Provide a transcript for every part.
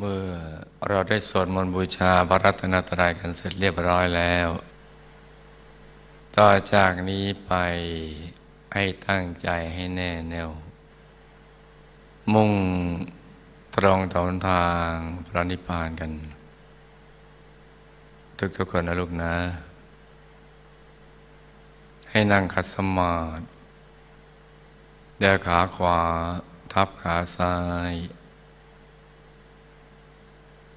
เมื่อเราได้สวดมนต์บูชาพระรัตนตรัยกันเสร็จเรียบร้อยแล้ว ต่อจากนี้ไปให้ตั้งใจให้แน่แน่ว มุ่งตรงต่อหนทางพระนิพพานกัน ทุกๆคนนะลูกนะ ให้นั่งคัดสมาธิแดขาขวา ทับขาซ้าย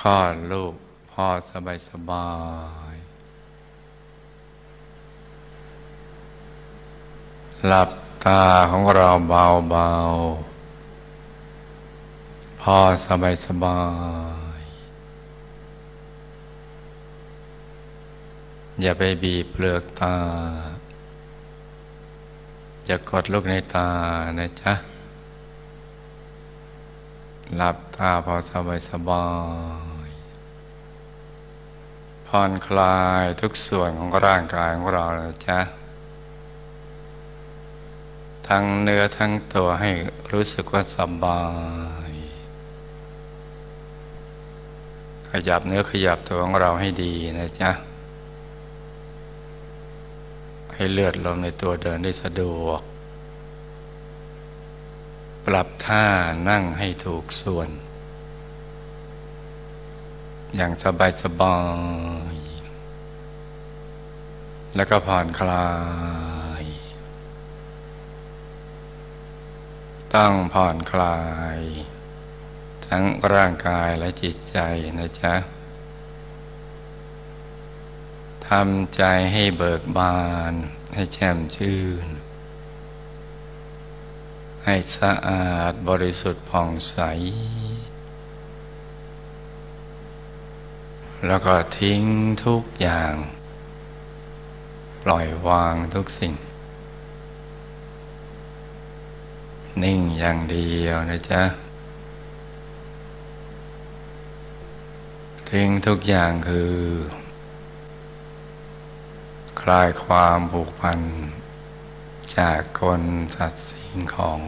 คลอดลูกพ่อสบายสบายหลับตาของเราเบาๆพอสบายสบาย อย่าไปบีบเปลือกตา อย่ากดลูกในตานะจ๊ะ หลับตาพอสบายสบาย ผ่อนคลายทุกส่วนของร่างกายของเรานะจ๊ะ ทั้งเนื้อทั้งตัวให้รู้สึกว่าสบาย ขยับเนื้อขยับตัวของเราให้ดีนะจ๊ะ ให้เลือดลมในตัวเดินได้สะดวก ปรับท่านั่งให้ถูกส่วน อย่างสบายสบาย แล้วก็ผ่อนคลาย ต้องผ่อนคลาย ทั้งร่างกายและจิตใจนะจ๊ะทำใจให้เบิกบาน ให้แช่มชื่น ให้สะอาดบริสุทธิ์ผ่องใส แล้วก็ทิ้งทุกอย่าง ปล่อยวางทุกสิ่ง นิ่งอย่างเดียวนะจ๊ะ ทิ้งทุกอย่างคือ คลายความผูกพัน จากคนสัตว์สิ่งของ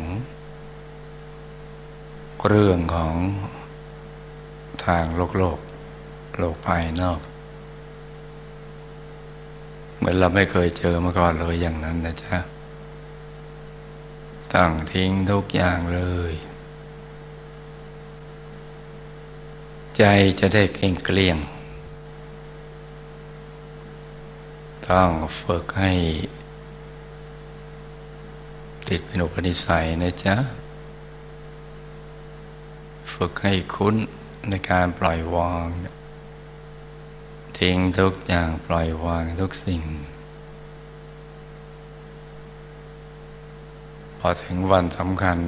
เรื่องของทางโลกโลก โลกภายนอก เหมือนเราไม่เคยเจอมาก่อนเลยอย่างนั้นนะจ๊ะตั้งทิ้งทุกอย่างเลย ใจจะได้เกลี้ยงเกลี้ยง ต้องฝึกให้ ติดเป็นอุปนิสัยนะจ๊ะ ฝึกให้คุ้นในการปล่อยวาง ทิ้งทุกอย่างปล่อยวางทุกสิ่ง พอถึงวันสำคัญ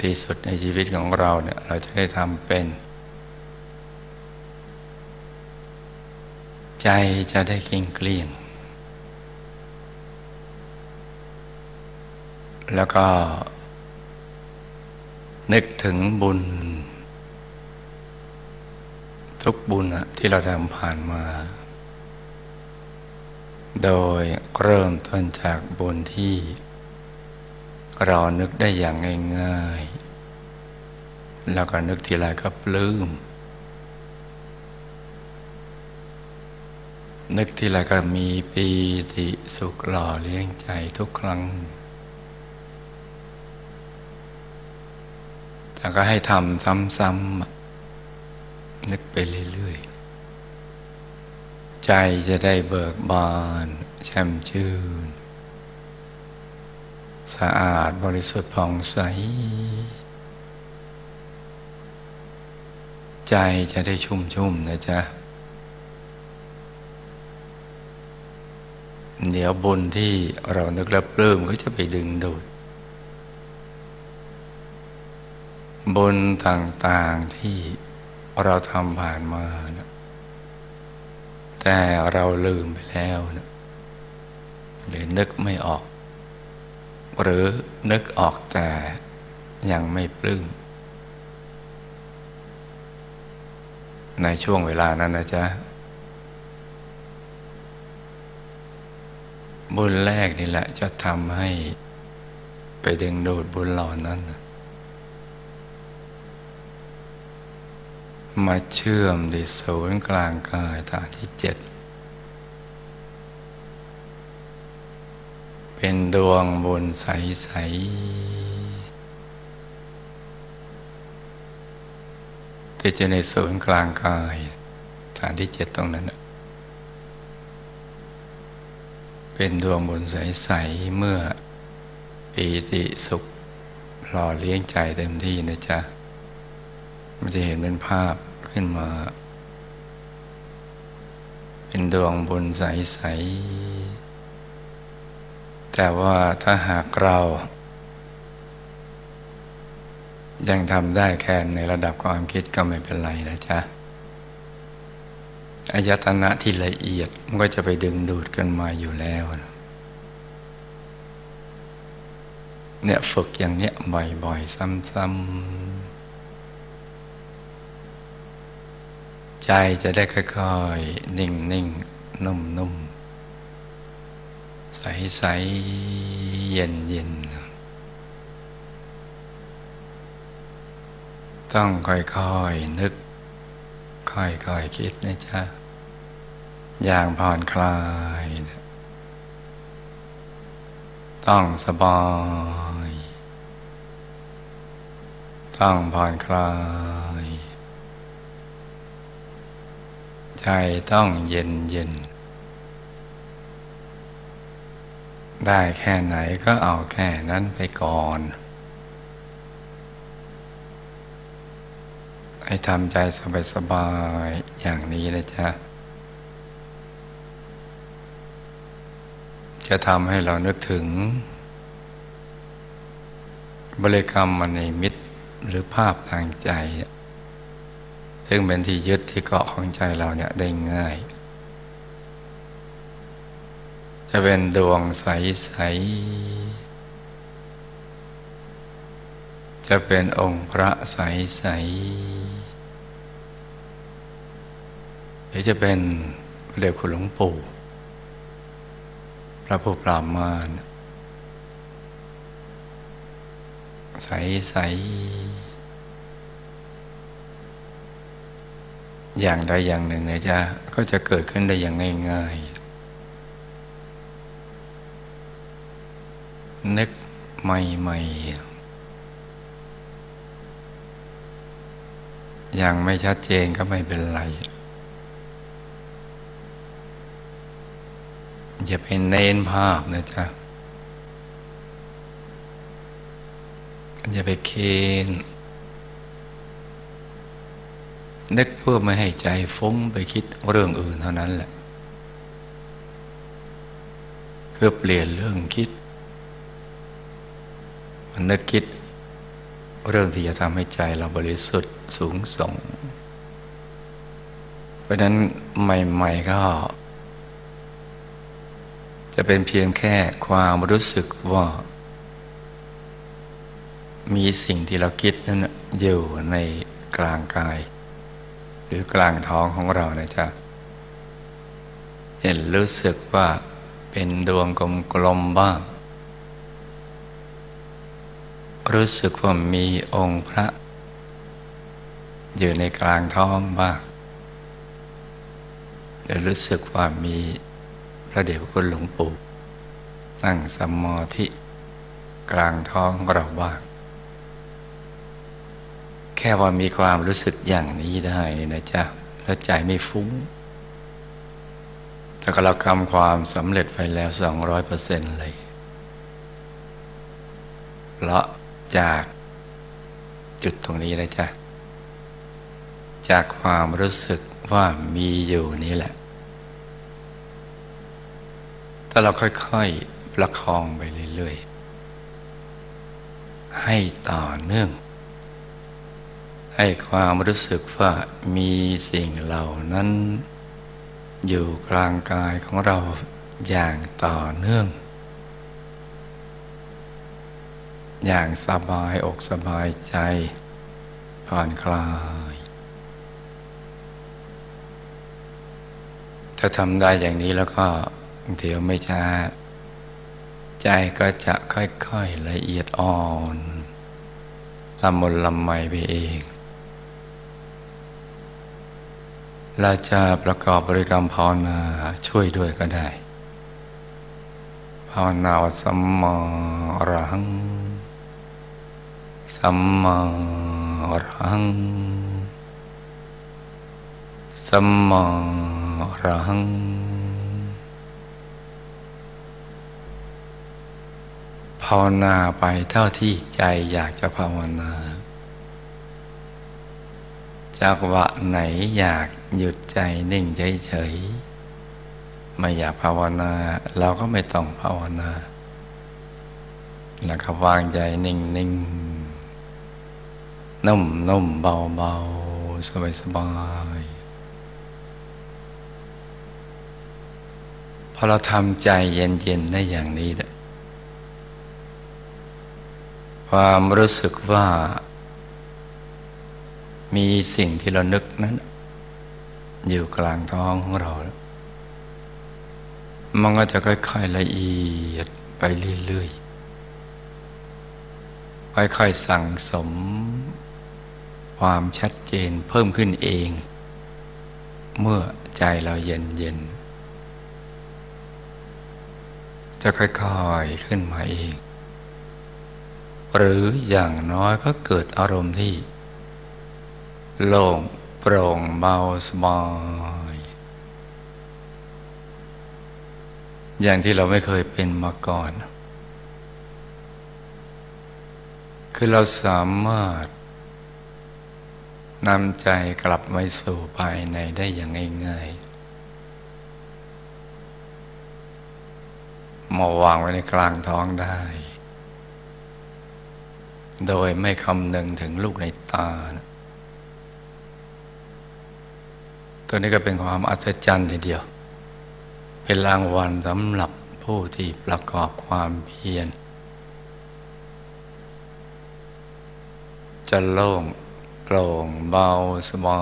ที่สุดในชีวิตของเราเนี่ยเราจะได้ทำเป็น ใจจะได้เกลี้ยงเกลี้ยง แล้วก็นึกถึงบุญ ทุกบุญอะที่เราทำผ่านมา โดยเริ่มต้นจากบุญที่ เรานึกได้อย่างง่ายๆ แล้วก็นึกทีไรก็ปลื้ม นึกทีไรก็มีปีติสุขหล่อเลี้ยงใจทุกครั้งแต่ก็ให้ทำซ้ำๆ นึกไปเรื่อยๆ ใจจะได้เบิกบานแช่มชื่น สะอาดบริสุทธิ์ผ่องใส ใจจะได้ชุ่มๆนะจ๊ะ เดี๋ยวบุญที่เรานึกแล้วปลื้มก็จะไปดึงดูดบุญต่างๆที่ เราทำผ่านมานะแต่เราลืมไปแล้วนะหรือนึกไม่ออก หรือนึกออกแต่ยังไม่ปลื้มในช่วงเวลานั้นนะจ๊ะ บุญแรกนี่แหละจะทำให้ไปดึงดูดบุญหล่านั้นนะ มาเชื่อมที่ศูนย์กลางกายฐานที่เจ็ดเป็นดวงบุญใส ๆ ที่จะในศูนย์กลางกายฐานที่เจ็ดตรงนั้น เป็นดวงบุญใส ๆ เมื่อปีติสุขหล่อเลี้ยงใจเต็มที่นะจ๊ะ มันจะเห็นเป็นภาพขึ้นมา เป็นดวงบุญใส ๆ แต่ว่าถ้าหากเรา ยังทำได้แค่ในระดับความคิดก็ไม่เป็นไรนะจ๊ะอายตนะที่ละเอียดมันก็จะไปดึงดูดกันมาอยู่แล้วนะเนี่ยฝึกอย่างเนี้ยบ่อยๆ ซ้ำๆ ใจจะได้ค่อยๆ นิ่งๆนุ่มๆใสๆเย็นๆต้องค่อยๆ นึก ค่อยๆคิดนะจ๊ะ อย่างผ่อนคลาย ต้องสบาย ต้องผ่อนคลาย ใจต้องเย็นเย็น ได้แค่ไหนก็เอาแค่นั้นไปก่อนให้ทำใจสบายๆอย่างนี้นะจ๊ะ จะทำให้เรานึกถึง บริกรรมมณีมิตรหรือภาพทางใจ ซึ่งเป็นที่ยึดที่เกาะของใจเราเนี่ยได้ง่าย จะเป็นดวงใส ๆ จะเป็นองค์พระใส ๆ หรือจะเป็นเรียกคุณหลวงปู่ พระผู้ปราบมารใส ๆ อย่างใดอย่างหนึ่งเนี่ยจะก็จะเกิดขึ้นได้อย่างง่าย ๆ นึกใหม่ๆ ยังไม่ชัดเจนก็ไม่เป็นไร อย่าไปเน้นภาพนะจ๊ะอย่าไปเคน นึกเพื่อไม่ให้ใจฟุ้งไปคิดเรื่องอื่นเท่านั้นแหละคือเปลี่ยนเรื่องคิด มันนึกคิดเรื่องที่จะทำให้ใจเราบริสุทธิ์สูงส่ง เพราะนั้นใหม่ๆก็ จะเป็นเพียงแค่ความรู้สึกว่า มีสิ่งที่เราคิดนั้นอยู่ในกลางกาย หรือกลางท้องของเรานะจ๊ะเห็นรู้สึกว่าเป็นดวงกลมๆบ้าง รู้สึกว่ามีองค์พระ อยู่ในกลางท้องบ้างหรือรู้สึกว่ามีพระเดชพระคุณหลวงปู่นั่งสมาธิ กลางท้องเราบ้าง แค่ว่ามีความรู้สึกอย่างนี้ได้นี่นะจ๊ะแล้วใจไม่ฟุ้งถ้าเราทำความสำเร็จไปแล้วสองร้อยเปอร์เซ็นต์เลยเพราะจากจุดตรงนี้นะจ๊ะจากความรู้สึกว่ามีอยู่นี่แหละ ถ้าเราค่อยๆประคองไปเรื่อยๆ ให้ต่อเนื่อง ให้ความรู้สึกว่ามีสิ่งเหล่านั้น อยู่กลางกายของเราอย่างต่อเนื่อง อย่างสบายอกสบายใจผ่อนคลาย ถ้าทำได้อย่างนี้แล้วก็เดี๋ยวไม่ช้าใจก็จะค่อยๆละเอียดอ่อนละมุนละไมไปเอง เราจะประกอบบริกรรมภาวนาช่วยด้วยก็ได้ ภาวนาสัมมาอรหัง สัมมาอรหัง สัมมาอรหังภาวนาไปเท่าที่ใจอยากจะภาวนาจักหวะไหนอยาก หยุดใจนิ่งเฉยๆไม่อยากภาวนา เราก็ไม่ต้องภาวนา แล้วก็วางใจนิ่งๆนุ่มนุ่มเบาเบาสบายสบายพอเราทำใจเย็น ๆ ได้อย่างนี้ ความรู้สึกว่า มีสิ่งที่เรานึกนั้น อยู่กลางท้องของเรา มันก็จะค่อย ๆ ละเอียดไปเรื่อยๆ ค่อยๆ สั่งสม ความชัดเจนเพิ่มขึ้นเอง เมื่อใจเราเย็นๆ จะค่อยๆ ขึ้นมาเอง หรืออย่างน้อยก็เกิดอารมณ์ที่โล่ง โปร่งเบาสบายอย่างที่เราไม่เคยเป็นมาก่อน คือเราสามารถนำใจกลับไปสู่ภายในได้อย่างง่ายๆมาวางไว้ในกลางท้องได้ โดยไม่คำนึงถึงลูกในตานะ ตัวนี้ก็เป็นความอัศจรรย์ทีเดียว เป็นรางวัลสำหรับผู้ที่ประกอบความเพียรจะโล่งโปร่งเบาสบา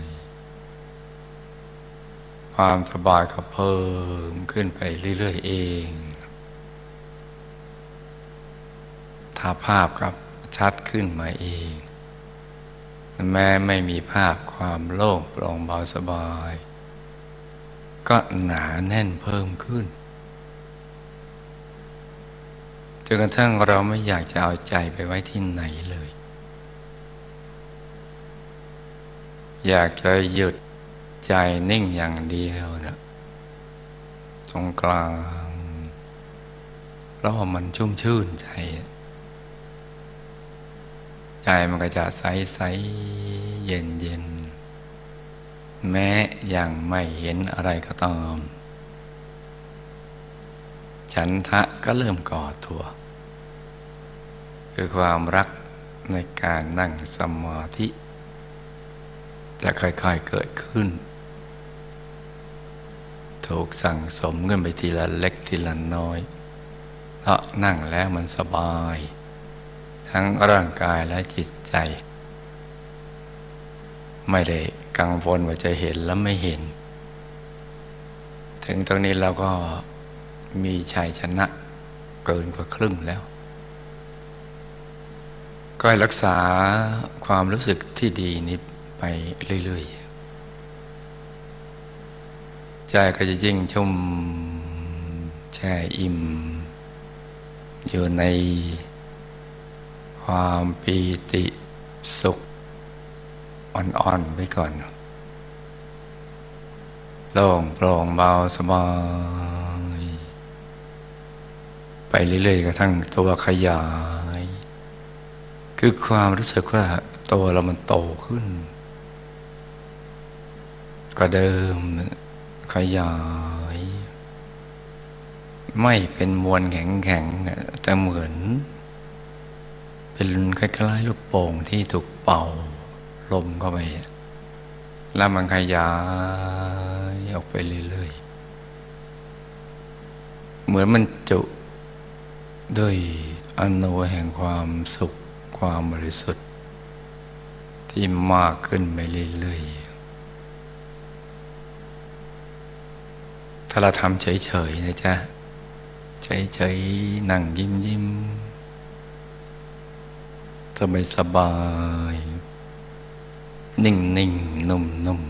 ยความสบายก็เพิ่มขึ้นไปเรื่อย ๆ เองถ้าภาพครับชัดขึ้นมาเอง แม้ไม่มีภาพความโล่งโปร่งเบาสบาย ก็หนาแน่นเพิ่มขึ้นจนกระทั่งเราไม่อยากจะเอาใจไปไว้ที่ไหนเลย อยากจะหยุดใจนิ่งอย่างเดียวนะตรงกลางเพราะว่ามันชุ่มชื่นใจ ใจมันก็จะใสใสเย็นเย็นแม้ยังไม่เห็นอะไรก็ตามฉันทะก็เริ่มก่อตัว คือความรักในการนั่งสมาธิ จะค่อยๆเกิดขึ้น ถูกสั่งสมขึ้นไปทีละเล็กทีละน้อยเพราะนั่งแล้วมันสบาย ทั้งร่างกายและจิตใจ ไม่ได้กังวลว่าจะเห็นและไม่เห็น ถึงตรงนี้เราก็มีชัยชนะเกินกว่าครึ่งแล้ว ก็รักษาความรู้สึกที่ดีนี้ไปเรื่อยๆ ใจก็จะยิ่งชุ่มแช่อิ่มอยู่ใน ความปีติสุข อ่อนๆไว้ก่อน โล่งโปร่งเบาสบาย ไปเรื่อยๆกระทั่งตัวขยาย คือความรู้สึกว่าตัวเรามันโตขึ้นก็เดิมขยาย ไม่เป็นมวลแข็งๆแต่เหมือน เป็นคล้ายๆลูกโป่งที่ถูกเป่าลมเข้าไป แล้วมันขยายออกไปเรื่อยๆ เหมือนมันจุด้วยอนุแห่งความสุขความบริสุทธิ์ ที่มากขึ้นไปเรื่อยๆ ถ้าเราทำเฉยๆนะจ๊ะ เฉยๆ นั่งยิ้มยิ้ม สบายสบาย นิ่งนิ่งนุ่มนุ่ม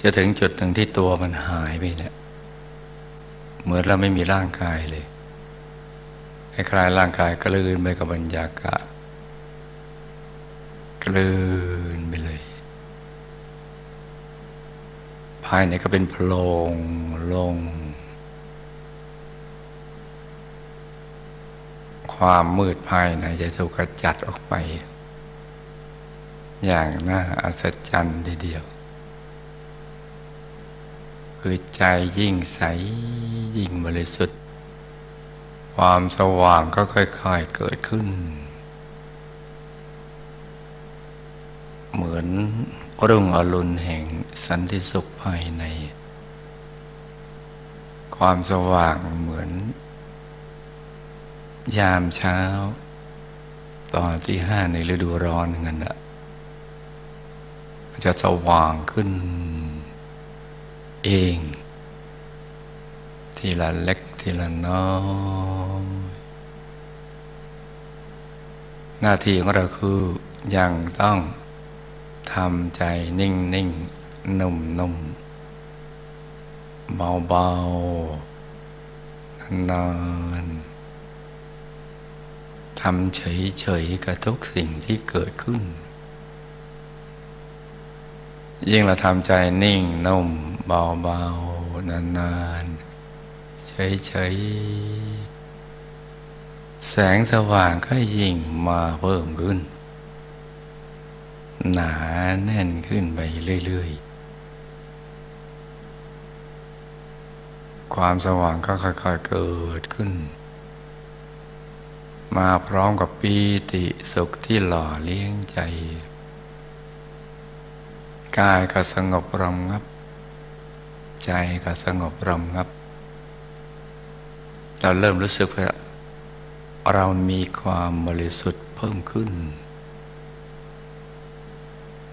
จะถึงจุดหนึ่งที่ตัวมันหายไปแล้วเหมือนเราไม่มีร่างกายเลยคล้ายๆร่างกายกลืนไปกับบรรยากาศกลืนไปเลย ภายในก็เป็นโพรงลง ความมืดภายในจะถูกกระจัดออกไป อย่างน่าอัศจรรย์ทีเดียว คือใจยิ่งใสยิ่งบริสุทธิ์ ความสว่างก็ค่อยๆเกิดขึ้น เหมือนรุ่งอรุณแห่งสันติสุขภายใน ความสว่างเหมือน ยามเช้า ตอนที่ห้าในฤดูร้อนเงินอะจะสว่างขึ้น เอง ทีละเล็กทีละน้อยหน้าที่ของเราคือยังต้องทำใจนิ่งนิ่งนุ่มนุ่มเบาเบานาน ทำเฉยๆกับทุกสิ่งที่เกิดขึ้น ยิ่งเราทำใจนิ่งนุ่มเบาเบานานๆเฉยเฉยๆ แสงสว่างก็ยิ่งมาเพิ่มขึ้น หนาแน่นขึ้นไปเรื่อยๆความสว่างก็ค่อยๆเกิดขึ้น มาพร้อมกับปีติสุขที่หล่อเลี้ยงใจ กายก็สงบรมงับ ใจก็สงบรมงับ เราเริ่มรู้สึกว่าเรามีความบริสุทธิ์เพิ่มขึ้น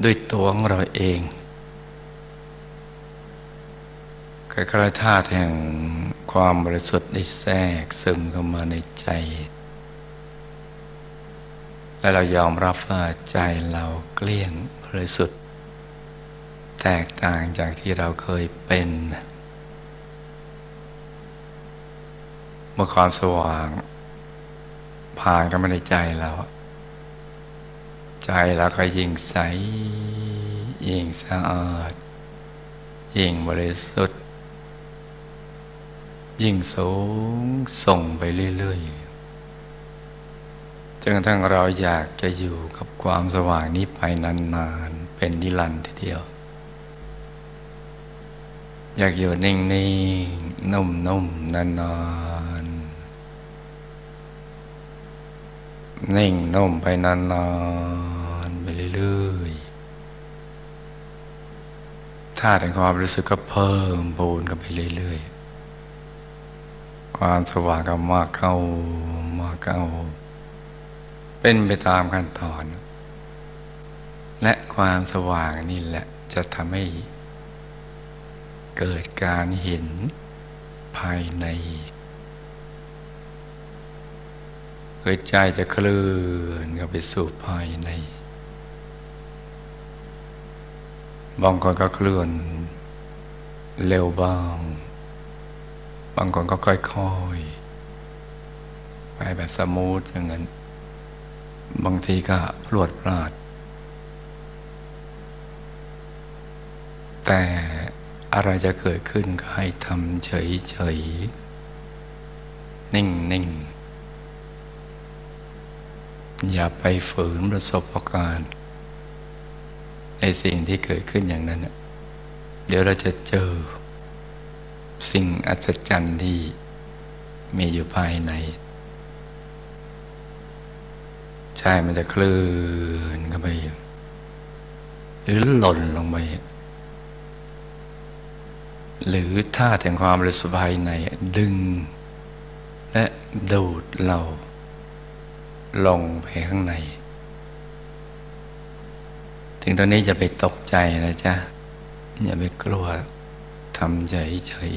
ด้วยตัวของเราเองคล้ายๆธาตุแห่งความบริสุทธิ์ได้แทรกซึมเข้ามาในใจ และเรายอมรับว่าใจเราเกลี้ยงบริสุทธิ์ แตกต่างจากที่เราเคยเป็นเมื่อความสว่าง ผ่านเข้ามาในใจเรา ใจเราก็ยิ่งใส ยิ่งสะอาด ยิ่งบริสุทธิ์ ยิ่งสูงส่งไปเรื่อยๆ จนกระทั่งเราอยากจะอยู่กับความสว่างนี้ไปนานๆ เป็นนิรันดร์ทีเดียว อยากอยู่นิ่งๆนุ่มๆนานๆนิ่งนุ่มไปนานๆไปเรื่อยๆธาตุแห่งความรู้สึกก็เพิ่มพูนกันไปเรื่อยๆ ความสว่างก็มากเข้ามากเข้า เป็นไปตามขั้นตอน และความสว่างนี่แหละจะทำให้เกิดการเห็นภายในหัวใจจะเคลื่อนเข้าไปสู่ภายใน บางคนก็เคลื่อนเร็วบ้าง บางคนก็ค่อยๆ ไปแบบสมูทอย่างนั้น บางทีก็พลวดพลาด แต่อะไรจะเกิดขึ้นก็ให้ทำเฉยๆ นิ่งๆ อย่าไปฝืนประสบการณ์ ในสิ่งที่เกิดขึ้นอย่างนั้น เดี๋ยวเราจะเจอ สิ่งอัศจรรย์ที่มีอยู่ภายใน ใจมันจะเคลื่อนเข้าไปหรือหล่นลงไปหรือท่าแห่งความบริสุทธิ์ภายในดึง และดูดเรา ลงไปข้างใน ถึงตอนนี้จะไปตกใจนะจ๊ะ อย่าไปกลัวทำเฉย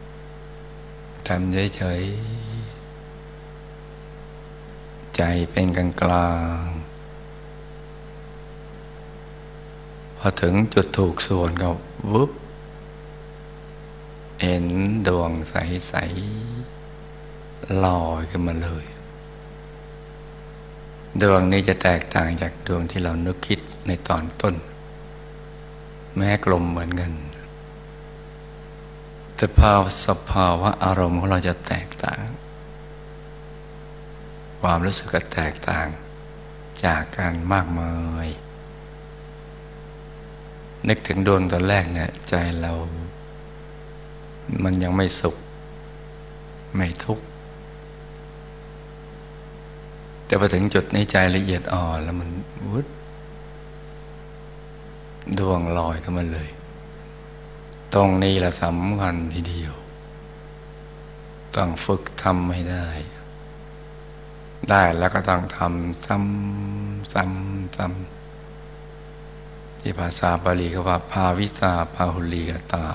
ๆทำเฉยๆ ใจเป็นกลางกลางพอถึงจุดถูกส่วนก็วุบเห็นดวงใสๆลอยขึ้นมาเลย ดวงนี้จะแตกต่างจากดวงที่เรานึกคิดในตอนต้น แม้กลมเหมือนกันแต่ภาวสภาวะอารมณ์ของเราจะแตกต่าง ความรู้สึกก็แตกต่างจากการมากมายนึกถึงดวงตอนแรกเนี่ยใจเรา มันยังไม่สุข ไม่ทุกข์แต่พอถึงจุดนี้ใจละเอียดอ่อนแล้วมันวุดดวงลอยขึ้นมาเลย ตรงนี้ละสำคัญทีเดียว ต้องฝึกทำให้ได้ ได้แล้วก็ต้องทำซ้ำซ้ำซ้ำที่ภาษาบาลีก็ว่า ภาวิตาภาหุลีกตา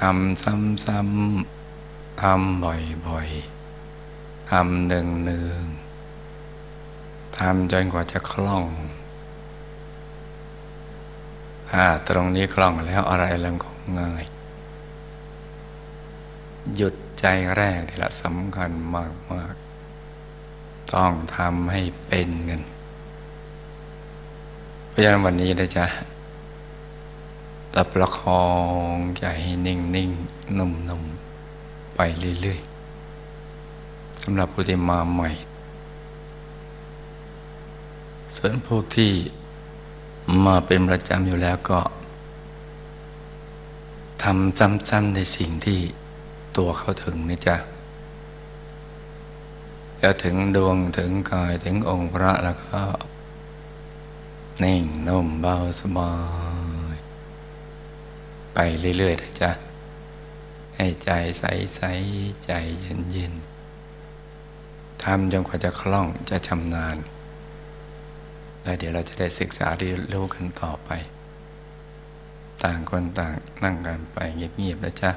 ทำซ้ำซ้ำทำบ่อยๆทำหนึ่งหนึ่งทำจนกว่าจะคล่องถ้าตรงนี้คล่องแล้วอะไรเริ่มก็ง่าย หยุดใจแรกนี่แหละสำคัญมากมาก ต้องทำให้เป็นกันเพราะฉะนั้นวันนี้นะจ๊ะรับประคองใจให้นิ่งนิ่งนุ่มนุ่มไปเรื่อยๆสำหรับผู้ที่มาใหม่ ส่วนพวกที่มาเป็นประจำอยู่แล้วก็ทำซ้ำๆในสิ่งที่ตัวเขาถึงนี่จ้ะ แล้วถึงดวงถึงกายถึงองค์พระแล้วก็นิ่งนุ่มเบาสบาย ไปเรื่อยๆนะจ๊ะ ให้ใจใสๆใจเย็นๆทำจนกว่าจะคล่องจะชำนาญ แล้วเดี๋ยวเราจะได้ศึกษาเรียนรู้กันต่อไป ต่างคนต่างนั่งกันไปเงียบๆนะจ๊ะ